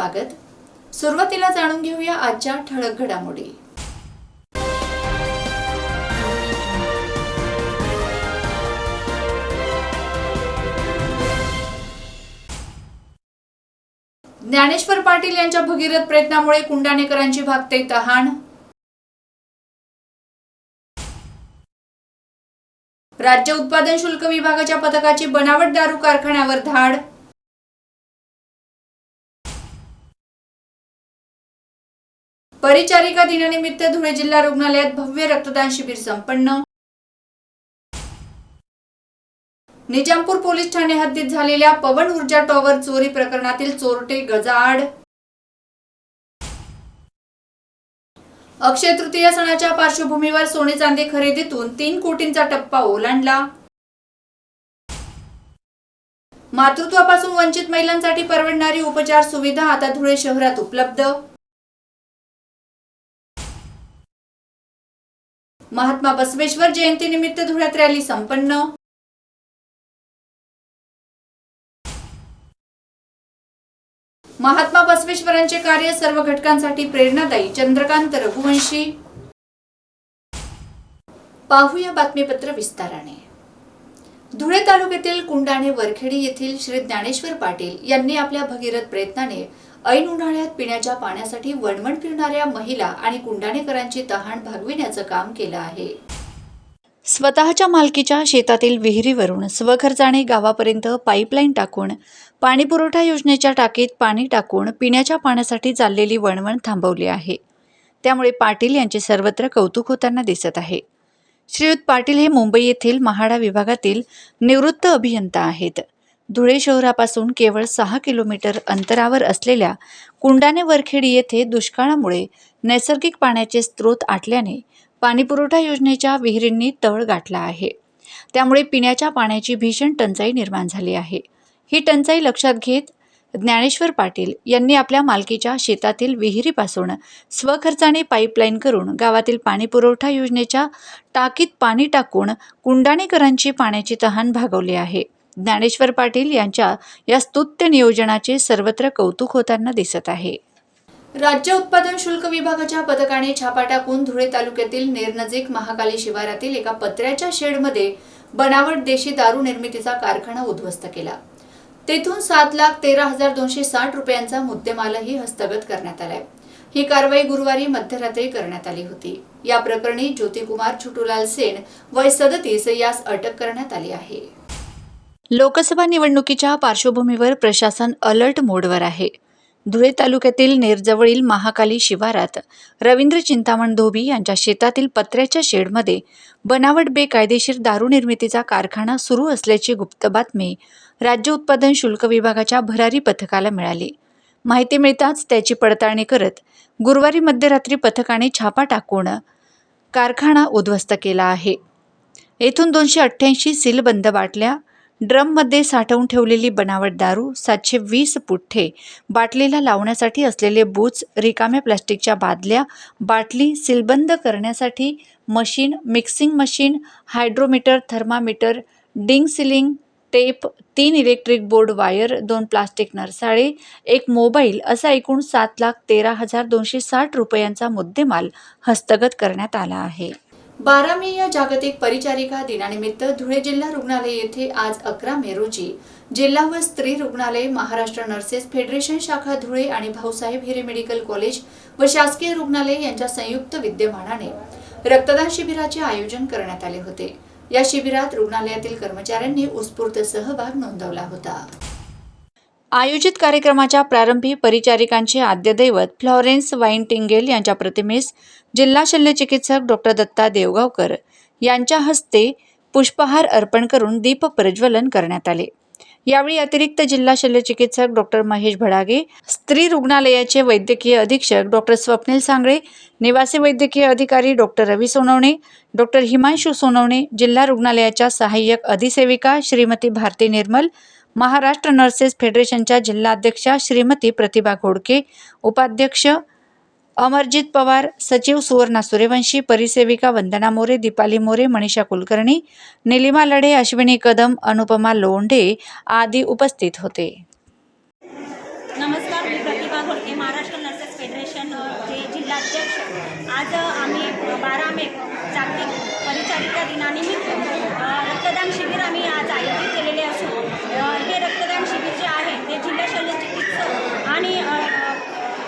स्वागत. सुरुवातीला जाणून घेऊया आजच्या ठळक घडामोडी. ज्ञानेश्वर पाटील यांच्या भगीरथ प्रयत्नामुळे कुंडाणेकरांची भागते तहान. राज्य उत्पादन शुल्क विभागाच्या पथकाची बनावट दारू कारखान्यावर धाड. परिचारिका दिनानिमित्त धुळे जिल्हा रुग्णालयात भव्य रक्तदान शिबिर संपन्न. निजामपूर पोलीस ठाणे हद्दीत झालेल्या पवन ऊर्जा टॉवर चोरी प्रकरणातील चोरटे गजाआड. अक्षय तृतीय सणाच्या पार्श्वभूमीवर सोने चांदी खरेदीतून तीन कोटींचा टप्पा ओलांडला. मातृत्वापासून वंचित महिलांसाठी परवडणारी उपचार सुविधा आता धुळे शहरात उपलब्ध. महात्मा बसवेश्वर जयंतीनिमित्त धुळ्यात रॅली संपन्न. महात्मा बसवेश्वरांचे कार्य सर्व घटकांसाठी प्रेरणादायी. चंद्रकांत रघुवंशी. पाहूया बातमीपत्र विस्ताराने. धुळे तालुक्यातील कुंडाणे वरखेडी येथील श्री ज्ञानेश्वर पाटील यांनी आपल्या भगीरथ प्रयत्नाने ऐन उन्हाळ्यात पिण्याच्या पाण्यासाठी वणवण फिरणाऱ्या महिला आणि कुंडाणेकरांची तहान भागविण्याचं काम केलं आहे. स्वतःच्या मालकीच्या शेतातील विहिरीवरून स्वखर्चाने गावापर्यंत पाईपलाईन टाकून पाणीपुरवठा योजनेच्या टाकीत पाणी टाकून पिण्याच्या पाण्यासाठी चाललेली वणवण थांबवली आहे. त्यामुळे पाटील यांचे सर्वत्र कौतुक होताना दिसत आहे. श्रीयुत पाटील हे मुंबई येथील महाडा विभागातील निवृत्त अभियंता आहेत. धुळे शहरापासून केवळ सहा किलोमीटर अंतरावर असलेल्या कुंडाने वरखेडी येथे दुष्काळामुळे नैसर्गिक पाण्याचे स्रोत आटल्याने पाणीपुरवठा योजनेच्या विहिरींनी तळ गाठला आहे. त्यामुळे पिण्याच्या पाण्याची भीषण टंचाई निर्माण झाली आहे. ही टंचाई लक्षात घेत ज्ञानेश्वर पाटील यांनी आपल्या मालकीच्या शेतातील विहिरीपासून स्वखर्चाने पाईपलाईन करून गावातील पाणीपुरवठा योजनेच्या टाकीत पाणी टाकून कुंडाणेकरांची पाण्याची तहान भागवली आहे. ज्ञानेश्वर पाटील यांच्या या स्तुत्य नियोजनाचे सर्वत्र कौतुक होताना दिसत आहे. राज्य उत्पादन शुल्क विभागाच्या पथकाने छापा टाकून धुळे तालुक्यातील नेरनजीक महाकाली शिवारातील एका पत्र्याच्या शेडमध्ये बनावट देशी दारू निर्मितीचा कारखाना उद्ध्वस्त केला. तेथून सात लाख तेरा हजार दोनशे साठ रुपयांचा मुद्देमालही हस्तगत करण्यात आलाय. ही कारवाई गुरुवारी मध्यरात्री करण्यात आली होती. या प्रकरणी ज्योतिकुमार छुटूलाल सेन वय सदतीस यास अटक करण्यात आली आहे. लोकसभा निवडणुकीच्या पार्श्वभूमीवर प्रशासन अलर्ट मोडवर आहे. धुळे तालुक्यातील नेरजवळील महाकाली शिवारात रवींद्र चिंतामण धोबी यांच्या शेतातील पत्र्याच्या शेडमध्ये बनावट बेकायदेशीर दारू निर्मितीचा कारखाना सुरू असल्याची गुप्त बातमी राज्य उत्पादन शुल्क विभागाच्या भरारी पथकाला मिळाली. माहिती मिळताच त्याची पडताळणी करत गुरुवारी मध्यरात्री पथकाने छापा टाकून कारखाना उद्ध्वस्त केला आहे. येथून दोनशे अठ्ठ्याऐंशी सीलबंद बाटल्या ड्रममध्ये साठवून ठेवलेली बनावट दारू सातशे वीस पुठ्ठे बाटलीला लावण्यासाठी असलेले बूच रिकाम्या प्लास्टिकच्या बादल्या बाटली सीलबंद करण्यासाठी machine mixing machine hydrometer thermometer डिंग सिलिंग टेप तीन इलेक्ट्रिक बोर्ड वायर दोन प्लास्टिक नरसाळे एक मोबाईल असा एकूण सात लाख तेरा हजार दोनशे साठ रुपयांचा मुद्देमाल हस्तगत करण्यात आला आहे. बारा मे या जागतिक परिचारिका दिनानिमित्त धुळे जिल्हा रुग्णालय येथे आज अकरा मे रोजी जिल्हा व स्त्री रुग्णालय महाराष्ट्र नर्सेस फेडरेशन शाखा धुळे आणि भाऊसाहेब हिरे मेडिकल कॉलेज व शासकीय रुग्णालय यांच्या संयुक्त विद्यमानाने रक्तदान शिबिराचे आयोजन करण्यात आले होते. या शिबिरात रुग्णालयातील कर्मचाऱ्यांनी उत्स्फूर्त सहभाग नोंदवला होता. आयोजित कार्यक्रमाच्या प्रारंभी परिचारिकांचे आद्यदैवत फ्लॉरेन्स वाईनटिंगेल यांच्या प्रतिमेस जिल्हा शल्यचिकित्सक डॉक्टर दत्ता देवगावकर यांच्या हस्ते पुष्पहार अर्पण करून दीप प्रज्वलन करण्यात आले. यावेळी अतिरिक्त जिल्हा शल्यचिकित्सक डॉक्टर महेश भडागे स्त्री रुग्णालयाचे वैद्यकीय अधीक्षक डॉक्टर स्वप्नील सांगळे निवासी वैद्यकीय अधिकारी डॉक्टर रवी सोनवणे डॉक्टर हिमांशू सोनवणे जिल्हा रुग्णालयाच्या सहाय्यक अधिसेविका श्रीमती भारती निर्मल महाराष्ट्र नर्सेस फेडरेशनच्या जिल्हाध्यक्षा श्रीमती प्रतिभा घोडके उपाध्यक्ष अमरजित पवार सचिव सुवर्णा सूर्यवंशी परिसेविका वंदना मोरे दीपाली मोरे मनीषा कुलकर्णी निलिमा लढे अश्विनी कदम अनुपमा लोंढे आदी उपस्थित होते नमस्कार मी प्रतिभा घोडके महाराष्ट्र नर्सेस फेडरेशन अ, चे जिल्हाध्यक्ष आज अ, आम्ही बारा मे जागतिक परिचारिका दिनानिमित्त अ, रक्तदान शिबिर आम्ही आज आयोजित केलेले असून अ, हे रक्तदान शिबिर जे आहे ते जिल्हा शल्य चिकित्सक आणि अ,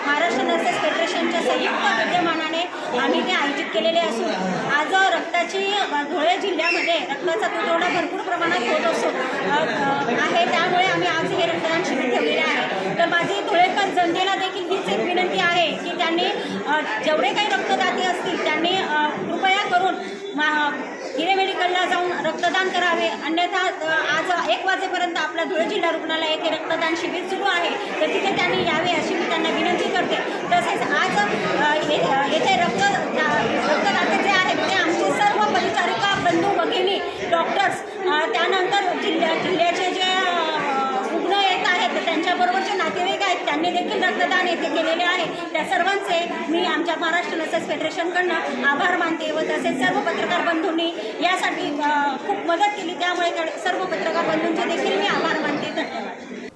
महाराष्ट्र नर्सेस फेडरेशनच्या संयुक्त विद्यमानाने आम्ही ते आयोजित केलेले असून आज रक्ताची धुळे जिल्ह्यामध्ये रक्ताचा तुटवडा भरपूर प्रमाणात होत असतो. आहे त्यामुळे आम्ही आज हे रक्तदान शिबिर ठेवलेले आहे. तर माझी धुळेकर जनतेला देखील हीच एक विनंती आहे की त्यांनी जेवढे काही रक्तदाते असतील त्यांनी कृपया करून मा हिरे मेडिकलला जाऊन रक्तदान करावे. अन्यथा आज एक वाजेपर्यंत आपल्या धुळे जिल्हा रुग्णालय येथे रक्तदान शिबिर सुरू आहे. तर तिथे त्यांनी यावे अशी मी त्यांना विनंती करते. तसेच आज येथे रक्त रक्तदाते जे आहेत ते आमचे सर्व परिचारिका बंधू भगिनी डॉक्टर्स त्यानंतर जिल्ह्या जिल्ह्याचे जे नातेवाईक आहेत. त्यांच्याबरोबरचे नातेवाईक आहेत त्यांनी देखील रक्तदान येथे केलेले आहे. त्या सर्वांचे मी आमच्या महाराष्ट्र नर्सेस फेडरेशनकडनं आभार मानते व तसेच सर्व पत्रकार बंधूंनी यासाठी खूप मदत केली. त्यामुळे सर्व पत्रकार बंधूंचे देखील मी आभार मानते. धन्यवाद.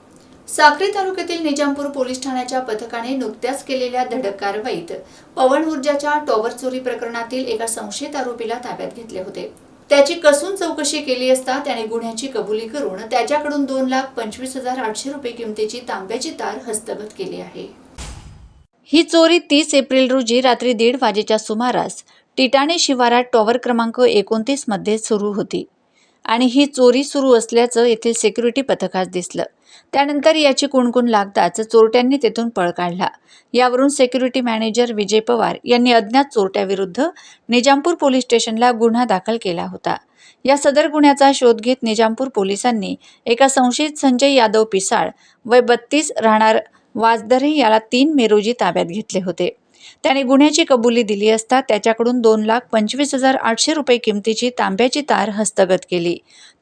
साक्री तालुक्यातील निजामपूर पोलीस ठाण्याच्या पथकाने नुकत्याच केलेल्या धडक कारवाईत पवन ऊर्जाच्या टॉवर चोरी प्रकरणातील एका संशयित आरोपीला ताब्यात घेतले होते. त्याची कसून चौकशी केली असता त्याने गुन्ह्याची कबुली करून त्याच्याकडून दोन लाख पंचवीस हजार आठशे रुपये किमतीची तांब्याची तार हस्तगत केली आहे. ही चोरी तीस एप्रिल रोजी रात्री दीड वाजेच्या सुमारास टिटाणे शिवारात टॉवर क्रमांक एकोणतीसमध्ये सुरू होती आणि ही चोरी सुरू असल्याचं येथील सिक्युरिटी पथकास दिसलं. त्यानंतर याची कुणकुण लागताच चोरट्यांनी तेथून पळ काढला. यावरून सेक्युरिटी मॅनेजर विजय पवार यांनी अज्ञात चोरट्याविरुद्ध निजामपूर पोलीस स्टेशनला गुन्हा दाखल केला होता. या सदर गुन्ह्याचा शोध घेत निजामपूर पोलिसांनी एका संशयित संजय यादव पिसाळ वय बत्तीस राहणार वाजदरे याला तीन मे रोजी ताब्यात घेतले होते. त्याने गुन्ह्याची कबुली दिली असता त्याच्याकडून दोन लाख पंचवीस हजार आठशे रुपये किमतीची तांब्याची तार हस्तगत केली.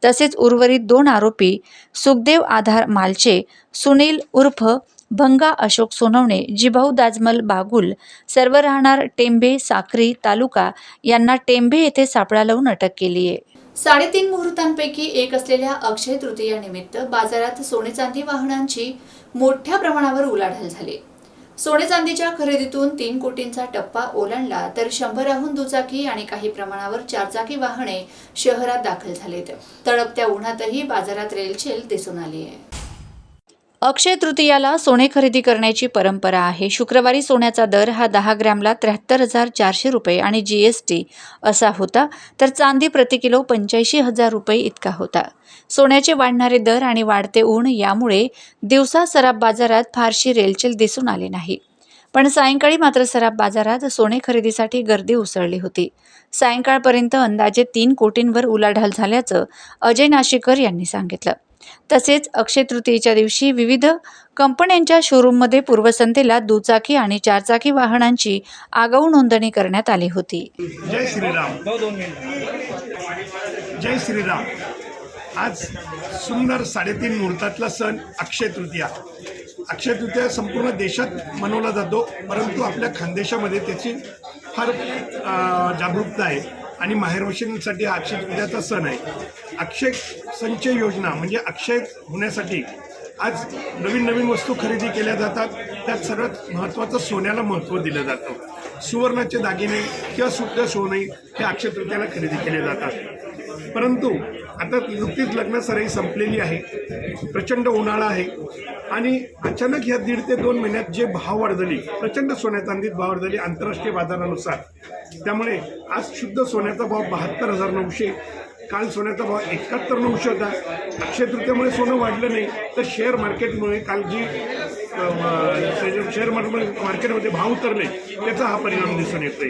तसेच उर्वरित दोन आरोपी सुखदेव आधार मालचे सुनील उर्फ भंगा अशोक सोनवणे जिभाऊ दाजमल बागुल सर्व राहणार टेंबे साक्री तालुका यांना टेंबे येथे सापळा लावून अटक केली आहे. साडेतीन मुहूर्तांपैकी एक असलेल्या अक्षय तृतीयानिमित्त बाजारात सोने चांदी वाहनांची मोठ्या प्रमाणावर उलाढाल झाली. सोने चांदीच्या खरेदीतून तीन कोटींचा टप्पा ओलांडला तर शंभराहून दुचाकी आणि काही प्रमाणावर चारचाकी वाहने शहरात दाखल झालेत. तळपत्या उन्हातही बाजारात रेलचेल दिसून आली आहे अक्षय तृतीयाला सोने खरेदी करण्याची परंपरा आहे. शुक्रवारी सोन्याचा दर हा दहा ग्रॅमला त्र्याहत्तर हजार चारशे रुपये आणि जी एस टी असा होता. तर चांदी प्रति किलो पंच्याऐंशी हजार रुपये इतका होता. सोन्याचे वाढणारे दर आणि वाढते ऊन यामुळे दिवसा सराफ बाजारात फारशी रेलचेल दिसून आली नाही. पण सायंकाळी मात्र सराफ बाजारात सोने खरेदीसाठी गर्दी उसळली होती. सायंकाळपर्यंत अंदाजे तीन कोटींवर उलाढाल झाल्याचं अजय नाशिकर यांनी सांगितलं. तसेच अक्षय तृतीयेच्या दिवशी विविध कंपन्यांच्या शोरूममध्ये पूर्वसंध्येला दुचाकी आणि चारचाकी वाहनांची आगाऊ नोंदणी करण्यात आली होती. जय श्रीराम. जय श्रीराम. आज सुंदर साडेतीन मुहूर्तातला सण अक्षय तृतीया. अक्षय तृतीया संपूर्ण देशात मनवला जातो परंतु आपल्या खानदेशामध्ये त्याची फार जागरूकता आहे. आणि माहेरवशींसाठी अक्षय तृतीयाचा सण आहे. अक्षय संचय योजना म्हणजे अक्षय होण्यासाठी आज नवीन नवीन वस्तू खरेदी केल्या जातात. त्यात सर्वात महत्त्वाचं सोन्याला महत्त्व दिलं जातं. सुवर्णाचे दागिने किंवा शुद्ध सोने हे अक्षय तृतीयाला खरेदी केले जातात. परंतु आता नुकतीच लग्न सराई संपलेली आहे. प्रचंड उन्हाळा आहे. आणि अचानक ह्या दीड ते दोन महिन्यात जे भाव वाढ प्रचंड सोन्या चांदीत भाव वाढ झाली आंतरराष्ट्रीय बाजारानुसार. त्यामुळे आज शुद्ध सोन्याचा भाव बहात्तर हजार नऊशे काल सोन्याचा भाव एकाहत्तर नऊशे होता. अक्षय तृतीयामुळे सोनं वाढलं नाही. तर शेअर मार्केटमुळे काल जी शेअर मार्केट मार्केटमध्ये भाव उतरले त्याचा हा परिणाम दिसून येतोय.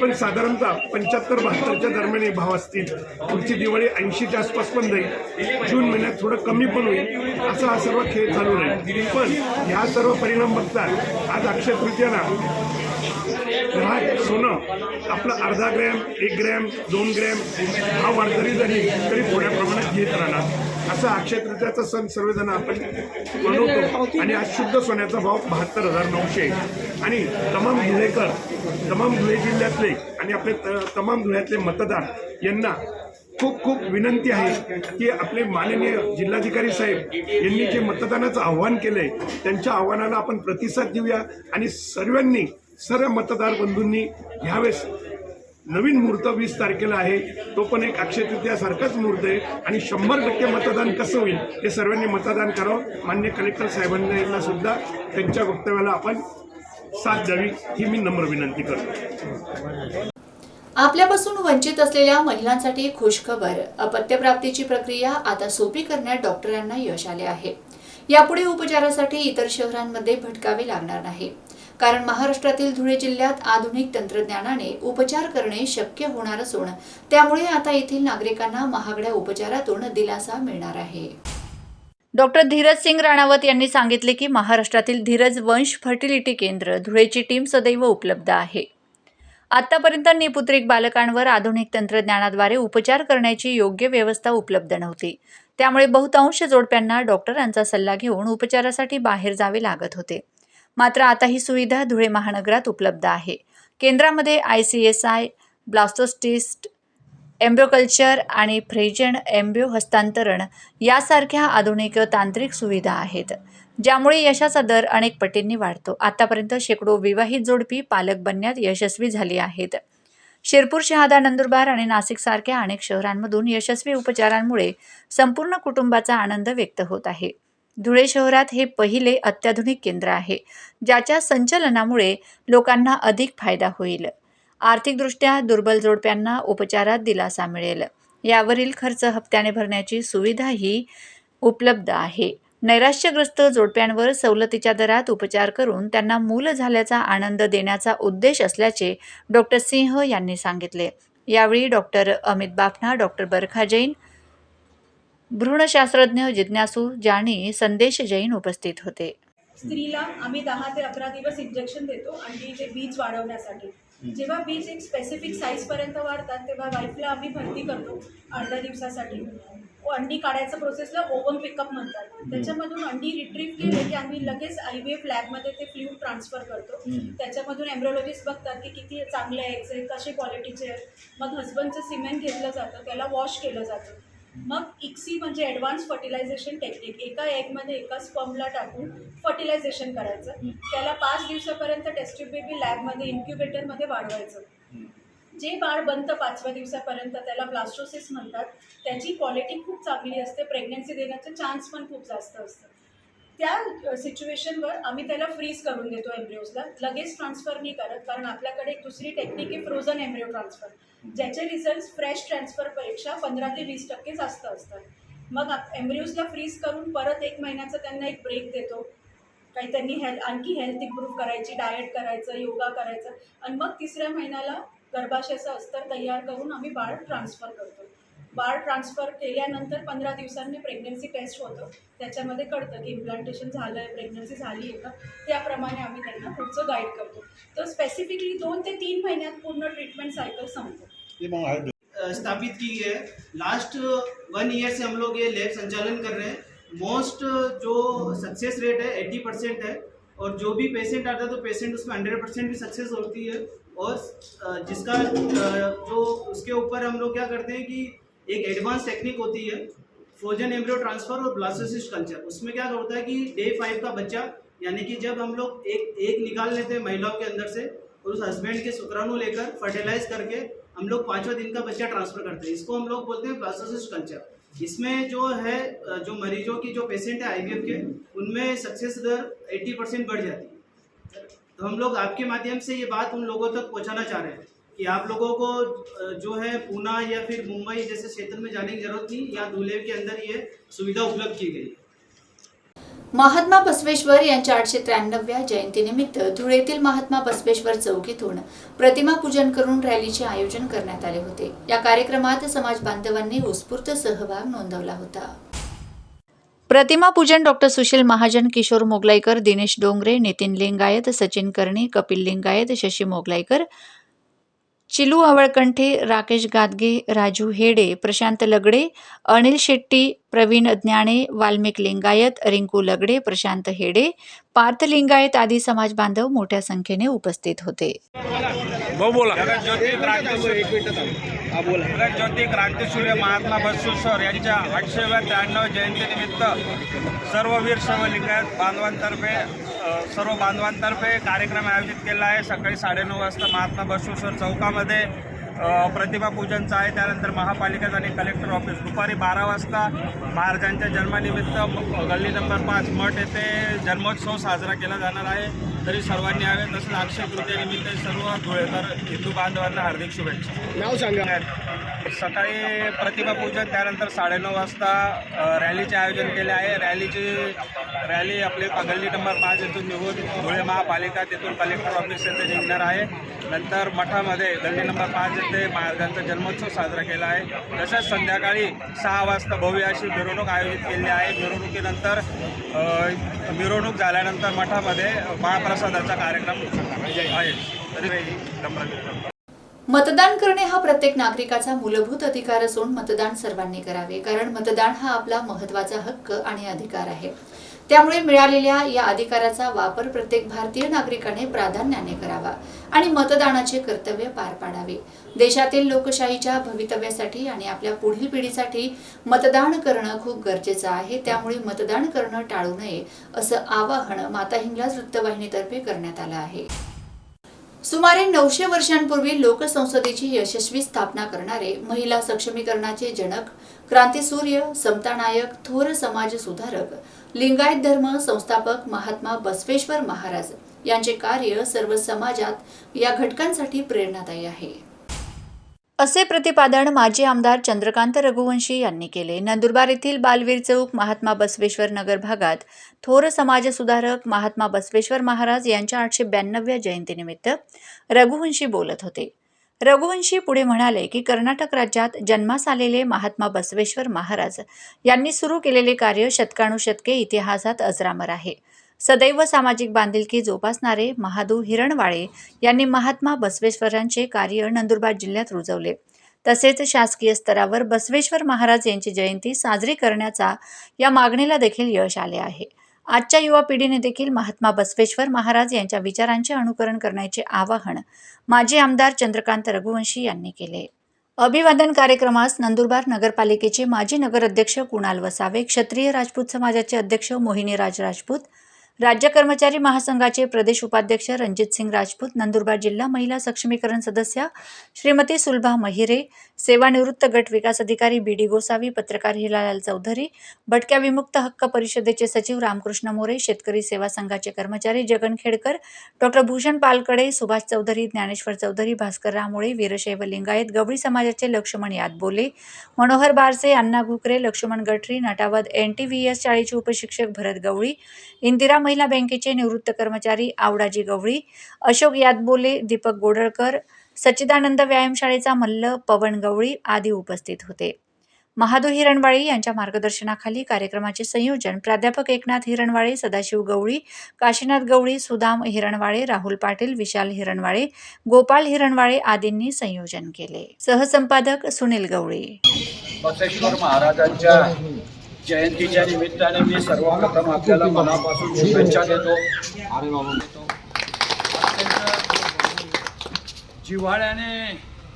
पण साधारणतः पंच्याहत्तर बहात्तरच्या दरम्यान हे भाव असतील. पुढची दिवाळी ऐंशीच्या आसपास पण जाईल. जून महिन्यात थोडं कमी पण होईल. असा हा सर्व खेळ चालू राहील. पण ह्या सर्व परिणाम बघता आज अक्षय तृतीयाला ग्राहक सोनं आपलं अर्धा ग्रॅम एक ग्रॅम दोन ग्रॅम हा वाढ जरी झाली तरी थोड्या प्रमाणात घेत राहणार. असा अक्षय तृतीयाचा सण सर्वजण आपण मनवतो. आणि आज शुद्ध सोन्याचा भाव बहात्तर हजार नऊशे आणि तमाम धुळेकर तमाम धुळे जिल्ह्यातले आणि आपले तमाम धुळ्यातले मतदार यांना खूप खूप विनंती आहे की आपले माननीय जिल्हाधिकारी साहेब यांनी जे मतदानाचं आव्हान केलंय त्यांच्या आव्हानाला आपण प्रतिसाद देऊया. आणि सर्वांनी सर्व मतदार बंधूंनी ह्यावेळेस नवीन मुहूर्त वीस तारखेला आहे. तो पण एक अक्षय तृतीयासारखाच मुहूर्त आहे. आणि शंभर टक्के मतदान कसं होईल हे सर्वांनी मतदान करावं. मान्य कलेक्टर साहेबांना सुद्धा त्यांच्या वक्तव्याला आपण साथ द्यावी ही मी नम्र विनंती करतो. आपल्यापासून वंचित असलेल्या महिलांसाठी खुशखबर. अपत्यप्राप्तीची प्रक्रिया आता सोपी करण्यात डॉक्टरांना यश आले आहे. यापुढे उपचारासाठी इतर शहरांमध्ये भटकावे लागणार नाही. कारण महाराष्ट्रातील धुळे जिल्ह्यात आधुनिक तंत्रज्ञानाने उपचार करणे शक्य होणार असून त्यामुळे आता येथील नागरिकांना महागड्या उपचारातून दिलासा मिळणार आहे. डॉक्टर धीरज सिंग राणावत यांनी सांगितले की महाराष्ट्रातील धीरज वंश फर्टिलिटी केंद्र धुळेची टीम सदैव उपलब्ध आहे. आतापर्यंत निपुत्रिक बालकांवर आधुनिक तंत्रज्ञानाद्वारे उपचार करण्याची योग्य व्यवस्था उपलब्ध नव्हती. त्यामुळे बहुतांश जोडप्यांना डॉक्टरांचा सल्ला घेऊन उपचारासाठी बाहेर जावे लागत होते. मात्र आता ही सुविधा धुळे महानगरात उपलब्ध आहे. केंद्रामध्ये I C S I blastocyst embryo culture आणि फ्रेजन एम्ब्यो हस्तांतरण यासारख्या आधुनिक तांत्रिक सुविधा आहेत ज्यामुळे यशाचा दर अनेक पटींनी वाढतो. आतापर्यंत शेकडो विवाहित जोडपी पालक बनण्यात यशस्वी झाली आहेत. शिरपूर शहादा नंदुरबार आणि नाशिकसारख्या अनेक शहरांमधून यशस्वी उपचारांमुळे संपूर्ण कुटुंबाचा आनंद व्यक्त होत आहे. धुळे शहरात हे पहिले अत्याधुनिक केंद्र आहे ज्याच्या संचलनामुळे लोकांना अधिक फायदा होईल. आर्थिकदृष्ट्या दुर्बल जोडप्यांना उपचारात दिलासा मिळेल. यावरील खर्च हप्त्याने भरण्याची सुविधाही उपलब्ध आहे. नैराश्यग्रस्त जोडप्यांवर सवलतीच्या दरात उपचार करून त्यांना मूल झाल्याचा आनंद देण्याचा उद्देश असल्याचे डॉक्टर सिंह यांनी सांगितले. यावेळी डॉक्टर अमित बाफना डॉक्टर बरखा जैन भ्रूणशास्त्रज्ञ जिज्ञासू जाणी संदेश जैन उपस्थित होते. स्त्रीला आम्ही दहा ते अकरा दिवस इंजेक्शन देतो आणि जे बीज वाढवण्यासाठी. जेव्हा बीज एक स्पेसिफिक साईज पर्यंत वाढतात तेव्हा वाईफला आम्ही भरती करतो अर्ध्या दिवसासाठी. व अंडी काढायचं प्रोसेसला ओव्हन पिकअप म्हणतात. त्याच्यामधून अंडी रिट्रीव्ह केले की आम्ही लगेच आय व्ही एफ लॅबमध्ये ते फ्ल्यूड ट्रान्सफर करतो. त्याच्यामधून एम्ब्रोलॉजिस्ट बघतात की किती चांगले एग्स आहेत कसे क्वालिटीचे आहेत. मग हस्बंडचं सिमेंट घेतलं जातं त्याला वॉश केलं जातं. मग इक्सी म्हणजे ॲडव्हान्स फर्टिलायझेशन टेक्निक एका एगमध्ये एका स्पम्पला टाकून फर्टिलायझेशन करायचं. त्याला पाच दिवसापर्यंत टेस्ट्यूब बेबी लॅबमध्ये इन्क्युबेटरमध्ये वाढवायचं. जे बाळ बनतं पाचव्या दिवसापर्यंत त्याला ब्लास्टोसिस म्हणतात. त्याची क्वालिटी खूप चांगली असते. प्रेग्नन्सी देण्याचं चान्स पण खूप जास्त असतं. त्या सिच्युएशनवर आम्ही त्याला फ्रीज करून देतो एम्ब्रिओजला लगेच ट्रान्सफर नाही करत कारण आपल्याकडे एक दुसरी टेक्निक आहे फ्रोझन एम्ब्रिओ ट्रान्सफर ज्याचे रिझल्ट फ्रेश ट्रान्सफरपेक्षा पंधरा ते वीस टक्के जास्त असतात. मग एम्ब्रिओजला फ्रीज करून परत एक महिन्याचा त्यांना एक ब्रेक देतो. काही त्यांनी हेल्थ आणखी हेल्थ इम्प्रूव्ह करायची डाएट करायचं योगा करायचं. आणि मग तिसऱ्या महिन्याला गर्भाशयाचं अस्तर तयार करून आम्ही बाळ ट्रान्सफर करतो. बाळ ट्रान्सफर केल्यानंतर पंधरा दिवसांनी प्रेग्नन्सी टेस्ट होतं. त्याच्यामध्ये कळतं की इम्प्लांटेशन झालं आहे प्रेग्नन्सी झाली आहे का? त्याप्रमाणे आम्ही त्यांना पुढचं गाईड करतो. तर स्पेसिफिकली दोन ते तीन महिन्यात पूर्ण ट्रीटमेंट सायकल संपतो. स्थापित की गई है. लास्ट वन ईयर से हम लोग ये लैब संचालन कर रहे हैं. मोस्ट जो सक्सेस रेट है एट्टी परसेंट है. और जो भी पेशेंट आता है तो पेशेंट उसमें हंड्रेड परसेंट भी सक्सेस होती है. और जिसका जो उसके ऊपर हम लोग क्या करते हैं कि एक एडवांस टेक्निक होती है फ्रोजन एम्ब्रियो ट्रांसफ़र और ब्लास्टोसिस्ट कल्चर उसमें क्या होता है कि डे फाइव का बच्चा, यानी कि जब हम लोग एक एक निकाल लेते हैं महिलाओं के अंदर से, और उस हस्बैंड के शुक्राणु लेकर फर्टिलाइज करके हम लोग पाँचवा दिन का बच्चा ट्रांसफ़र करते हैं। इसको हम लोग बोलते हैं ब्लास्टोसिस्ट कल्चर इसमें जो है, जो मरीजों की, जो पेशेंट है आईवीएफ के, उनमें सक्सेस दर 80 परसेंट बढ़ जाती है। तो हम लोग आपके माध्यम से ये बात उन लोगों तक पहुँचाना चाह रहे हैं। कि आप लोगों को जो है पूना या फिर मुंबई जैसे क्षेत्र में जाने की जरूरत नहीं या धुलेव के अंदर ये सुविधा उपलब्ध की गई। महात्मा बसवेश्वर यांच्या आठशे त्र्याण्णव्या जयंतीनिमित्त धुळेतील महात्मा बसवेश्वर चौकीतून प्रतिमा पूजन करून रॅलीचे आयोजन करण्यात आले होते. या कार्यक्रमात समाज बांधवांनी उत्स्फूर्त सहभाग नोंदवला होता. प्रतिमा पूजन डॉक्टर सुशील महाजन किशोर मोगलाईकर दिनेश डोंगरे नितीन लिंगायत सचिन कर्णी कपिल लिंगायत शशी मोगलाईकर चिलू आवळकंठे राकेश गादगे राजू हेडे प्रशांत लगडे अनिल शेट्टी प्रवीण ज्ञाणे वाल्मिक लिंगायत रिंकू लगडे प्रशांत हेडे पार्थ लिंगायत आदी समाज बांधव मोठ्या संख्येने उपस्थित होते. भाऊ बोला जगज्योती क्रांतीसूर्य महात्मा बसवेश्वर यांच्या आठशेव्या त्र्याण्णव जयंतीनिमित्त सर्व वीर सर्व लिंगायत बांधवांतर्फे सर्व बांधवांतर्फे कार्यक्रम आयोजित केला आहे. सकाळी साडेनऊ वाजता महात्मा बसवेश्वर चौकामध्ये अ, प्रतिमा पूजनचं आहे. त्यानंतर महापालिकेत आणि कलेक्टर ऑफिस. दुपारी बारा वाजता महाराजांच्या जन्मानिमित्त गल्ली नंबर पाच मठ येथे जन्मोत्सव साजरा केला जाणार आहे. तरी सर्वांनी यावे तसंच अक्षय तृतीयेनिमित्त सर्व धुळेकर हिंदू बांधवांना हार्दिक शुभेच्छा. नाव सांगा. सकाळी प्रतिमा पूजन त्यानंतर साडेनऊ वाजता रॅलीचे आयोजन केले आहे. रॅलीची रॅली आपली गल्ली नंबर पाच येथून निघून धुळे महापालिका तिथून कलेक्टर ऑफिस येथे निघणार आहे. नंतर मठामध्ये गल्ली नंबर पाच येथे महाराजांचा जन्मोत्सव साजरा केला आहे. तसेच संध्याकाळी सहा वाजता भव्य अशी मिरवणूक आयोजित केली आहे. मिरवणुकीनंतर मिरवणूक झाल्यानंतर मठामध्ये प्रसादाचा कार्यक्रम आहे. तरी मतदान करणे हा प्रत्येक नागरिकाचा मूलभूत अधिकार असून मतदान सर्वांनी करावे कारण मतदान हा आपला महत्त्वाचा हक्क आणि अधिकार आहे. त्यामुळे मिळालेल्या या अधिकाराचा वापर प्रत्येक भारतीय नागरिकाने प्राधान्याने करावा आणि मतदानाचे कर्तव्य पार पाडावे. देशातील लोकशाहीच्या भवितव्यासाठी आणि आपल्या पुढील पिढीसाठी मतदान करणं खूप गरजेचं आहे. त्यामुळे मतदान करणं टाळू नये असं आवाहन माता हिंगलाज वृत्तवाहिनीतर्फे करण्यात आलं आहे. सुमारे नऊशे वर्षांपूर्वी लोकसंसदेची यशस्वी स्थापना करणारे महिला सक्षमीकरणाचे जनक क्रांतीसूर्य समतानायक थोर समाज सुधारक लिंगायत धर्म संस्थापक महात्मा बसवेश्वर महाराज यांचे कार्य सर्व समाजात या घटकांसाठी प्रेरणादायी आहे. असे प्रतिपादन माजी आमदार चंद्रकांत रघुवंशी यांनी केले. नंदुरबार येथील बालवीर चौक महात्मा बसवेश्वर नगर भागात थोर समाजसुधारक महात्मा बसवेश्वर महाराज यांच्या आठशे ब्याण्णव्या जयंतीनिमित्त रघुवंशी बोलत होते. रघुवंशी पुढे म्हणाले की कर्नाटक राज्यात जन्मास आलेले महात्मा बसवेश्वर महाराज यांनी सुरू केलेले कार्य शतकानुशतके इतिहासात अजरामर आहे. सदैव सामाजिक बांधिलकी जोपासणारे महादू हिरणवाळे यांनी महात्मा बसवेश्वरांचे कार्य नंदुरबार जिल्ह्यात रुजवले. तसेच शासकीय स्तरावर बसवेश्वर महाराज यांची जयंती साजरी करण्याचा या मागणीला देखील यश आले आहे. आजच्या युवा पिढीने देखील महात्मा बसवेश्वर महाराज यांच्या विचारांचे अनुकरण करण्याचे आवाहन माजी आमदार चंद्रकांत रघुवंशी यांनी केले. अभिवादन कार्यक्रमास नंदुरबार नगरपालिकेचे माजी नगराध्यक्ष कुणाल वसावे क्षत्रिय राजपूत समाजाचे अध्यक्ष मोहिनीराज राजपूत राज्य कर्मचारी महासंघाचे प्रदेश उपाध्यक्ष रणजित सिंग राजपूत नंदुरबार जिल्हा महिला सक्षमीकरण सदस्या श्रीमती सुलभा महिरे सेवानिवृत्त गट विकास अधिकारी बी डी गोसावी पत्रकार हिलालाल चौधरी भटक्या विमुक्त हक्क परिषदेचे सचिव रामकृष्ण मोरे शेतकरी सेवा संघाचे कर्मचारी जगन खेडकर डॉक्टर भूषण पालकडे सुभाष चौधरी ज्ञानेश्वर चौधरी भास्कर रामोळे वीरशैव लिंगायत गवळी समाजाचे Laxman Yadbole Manohar Barse Anna Ghukre Laxman Gatari Natawad N T V S शाळेचे उपशिक्षक भरत गवळी इंदिरा महिला बँकेचे निवृत्त कर्मचारी आवडाजी गवळी अशोक यादबोले दीपक गोडळकर सच्चिदानंद व्यायामशाळेचा मल्ल पवन गवळी आदी उपस्थित होते. महादू हिरणवाळे यांच्या मार्गदर्शनाखाली कार्यक्रमाचे संयोजन प्राध्यापक एकनाथ हिरणवाळे सदाशिव गवळी काशीनाथ गवळी सुदाम हिरणवाळे राहुल पाटील विशाल हिरणवाळे गोपाल हिरणवाळे आदींनी संयोजन केले. सहसंपादक सुनील गवळी. बसेश्वर महाराजांच्या जयंतीच्या निमित्ताने मी सर्वप्रथम आपल्याला मनापासून शुभेच्छा देतो. जिव्हाळ्याने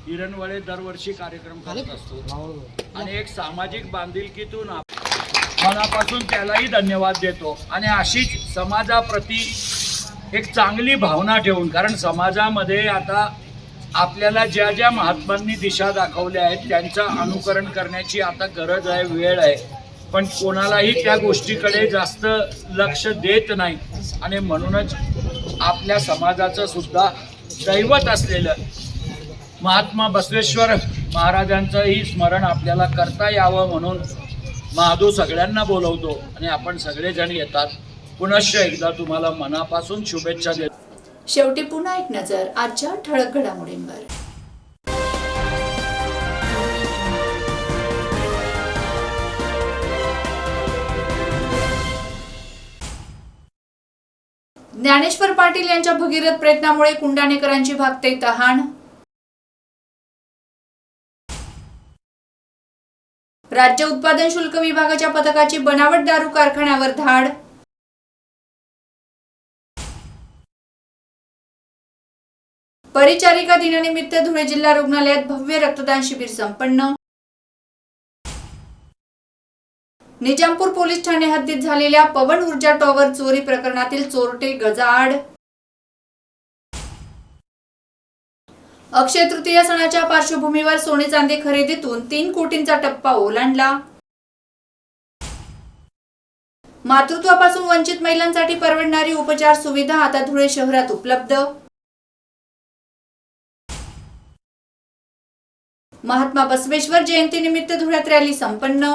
हिरणवळे दरवर्षी कार्यक्रम करत असतो. आणि एक सामाजिक बांधिलकीतून मनापासून त्यालाही धन्यवाद देतो. आणि अशीच समाजाप्रती एक चांगली भावना ठेवून कारण समाजामध्ये आता आपल्याला ज्या ज्या महात्मांनी दिशा दाखवल्या आहेत त्यांचं अनुकरण करण्याची आता गरज आहे वेळ आहे. पण कोणालाही त्या गोष्टीकडे जास्त लक्ष देत नाही. आणि म्हणूनच आपल्या समाजाचं सुद्धा दैवत असलेलं महात्मा बसवेश्वर महाराजांचंही स्मरण आपल्याला करता यावं म्हणून महादू सगळ्यांना बोलवतो आणि आपण सगळेजण येतात. पुनश्च एकदा तुम्हाला मनापासून शुभेच्छा देतो. शेवटी पुन्हा एक नजर आजच्या ठळक घडामोडींवर. ज्ञानेश्वर पाटील यांच्या भगीरथ प्रयत्नामुळे कुंडाणेकरांची भागते तहान. राज्य उत्पादन शुल्क विभागाच्या पथकाची बनावट दारू कारखान्यावर धाड. परिचारिका दिनानिमित्त धुळे जिल्हा रुग्णालयात भव्य रक्तदान शिबिर संपन्न. निजामपूर पोलीस ठाणे हद्दीत झालेल्या पवन ऊर्जा टॉवर चोरी प्रकरणातील चोरटे गजाआड. अक्षय तृतीय सणाच्या पार्श्वभूमीवर सोने चांदी खरेदीतून तीन कोटींचा टप्पा ओलांडला. मातृत्वापासून वंचित महिलांसाठी परवडणारी उपचार सुविधा आता धुळे शहरात उपलब्ध. महात्मा बसवेश्वर जयंतीनिमित्त धुळ्यात रॅली संपन्न.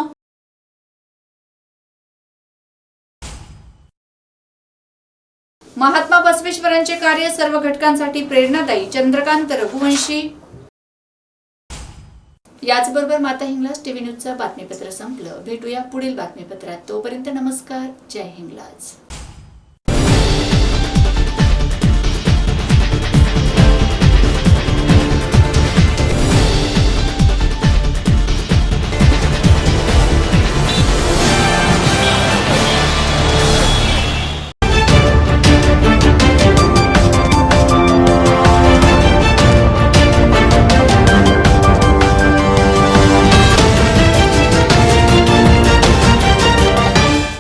महात्मा बसवेश्वरांचे कार्य सर्व घटकांसाठी प्रेरणादायी. चंद्रकांत रघुवंशी. याचबरोबर माता हिंगलाज टीव्ही न्यूजचं बातमीपत्र संपलं. भेटूया पुढील बातमीपत्रात. तोपर्यंत नमस्कार. जय हिंगलाज.